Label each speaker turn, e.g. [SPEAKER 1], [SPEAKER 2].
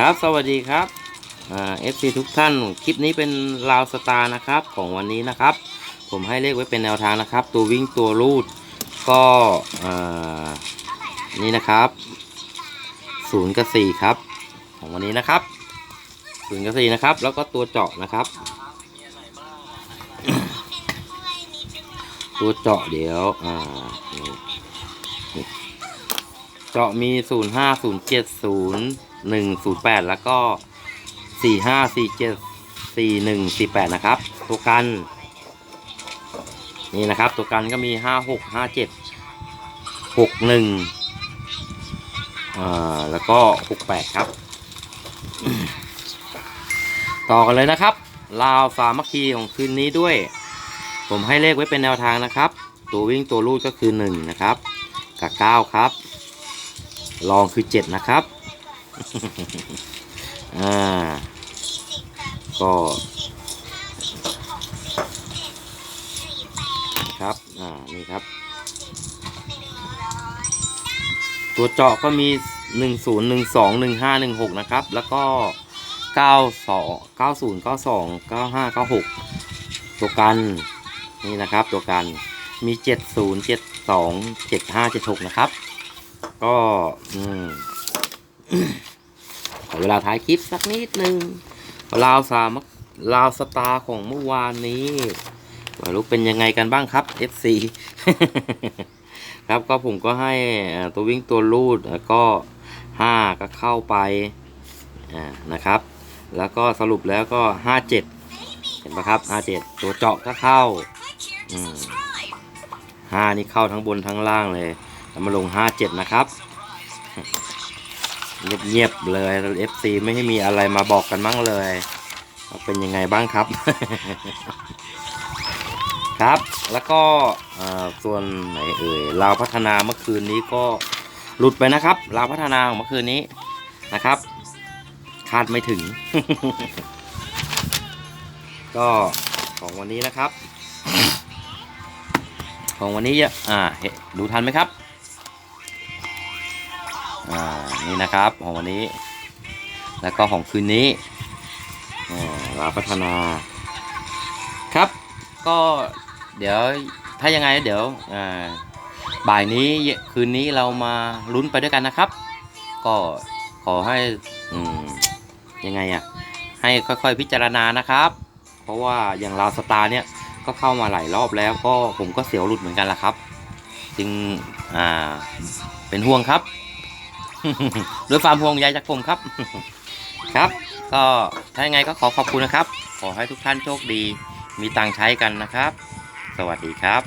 [SPEAKER 1] ครับสวัสดีครับอ่า FC ทุกท่านคลิปนี้เป็นลาวสตาร์นะครับของวันนี้นะครับ ผมให้เลขไว้เป็นแนวทางนะครับ ตัววิ่งตัวรูดก็นี่นะครับศูนย์กับสี่ครับ ของวันนี้นะครับศูนย์กับสี่นะครับ แล้วก็ตัวเจาะนะครับ ตัวเจาะเดี๋ยวอ่า เจาะมีศูนย์ห้าศูนย์เจ็ดศูนย์หนึ่งศูนย์แปดแล้วก็สี่ห้าสี่เจ็ดสี่หนึ่งสี่แปดนะครับ ตัวกัน นี่นะครับ ตัวกันก็มีห้าหกห้าเจ็ดหกหนึ่งอ่าแล้วก็หกแปดครับ ต่อกันเลยนะครับ ลาวสามัคคีของคืนนี้ด้วย ผมให้เลขไว้เป็นแนวทางนะครับ ตัววิ่งตัวรูดก็คือหนึ่งนะครับกับเก้าครับ ลองคือเจ็ดนะครับอ่าก็ครับ อ่า นี่ครับ ตัวเจาะก็มีหนึ่งศูนย์หนึ่งสองหนึ่งห้าหนึ่งหกนะครับ แล้วก็เก้าสองเก้าศูนย์เก้าสองเก้าห้าเก้าหกตัวกัน นี่นะครับ ตัวกัน มีเจ็ดศูนย์เจ็ดสองเจ็ดห้าเจ็ดหกนะครับ ก็อืมขอเวลาท้ายคลิปสักนิดนึงลาวสามลาวสตาร์ของเมื่อวานนี้ไม่รู้เป็นยังไงกันบ้างครับ FC ครับก็ผมก็ให้ตัววิ่งตัวรูดแล้วก็ห้าก็เข้าไปนะครับ แล้วก็สรุปแล้วก็ห้าเจ็ดเห็นปะครับห้าเจ็ดตัวเจาะก็เข้าห้านี่เข้าทั้งบนทั้งล่างเลย แล้วมาลงห้าเจ็ดนะครับ เงียบๆเลย FC ไม่ให้มีอะไรมาบอกกันมั่งเลยเป็นยังไงบ้างครับ ครับ แล้วก็ส่วนไหนเอ่ยลาวพัฒนาเมื่อคืนนี้ก็หลุดไปนะครับลาวพัฒนาของเมื่อคืนนี้นะครับ คาดไม่ถึง ก็ของวันนี้นะครับ ของวันนี้เยอะอ่าเห็นดูทันไหมครับ อ่านี่นะครับของวันนี้ แล้วก็ของคืนนี้อ่าลาพัฒนาครับ ก็เดี๋ยวถ้ายังไงเดี๋ยวอ่าบ่ายนี้คืนนี้เรามาลุ้นไปด้วยกันนะครับ ก็ขอให้ยังไงอะ่ะให้ค่อยๆพิจารณานะครับ เพราะว่าอย่างลาวสตาร์เนี่ยก็เข้ามาหลายรอบแล้วก็ผมก็เสียวหลุดเหมือนกันละครับ จึงอ่าเป็นห่วงครับ ด้วยความห่วงใยจากผมครับ ครับ ก็ถ้ายังไงก็ขอขอบคุณนะครับ ขอให้ทุกท่านโชคดี มีตังค์ใช้กันนะครับ สวัสดีครับ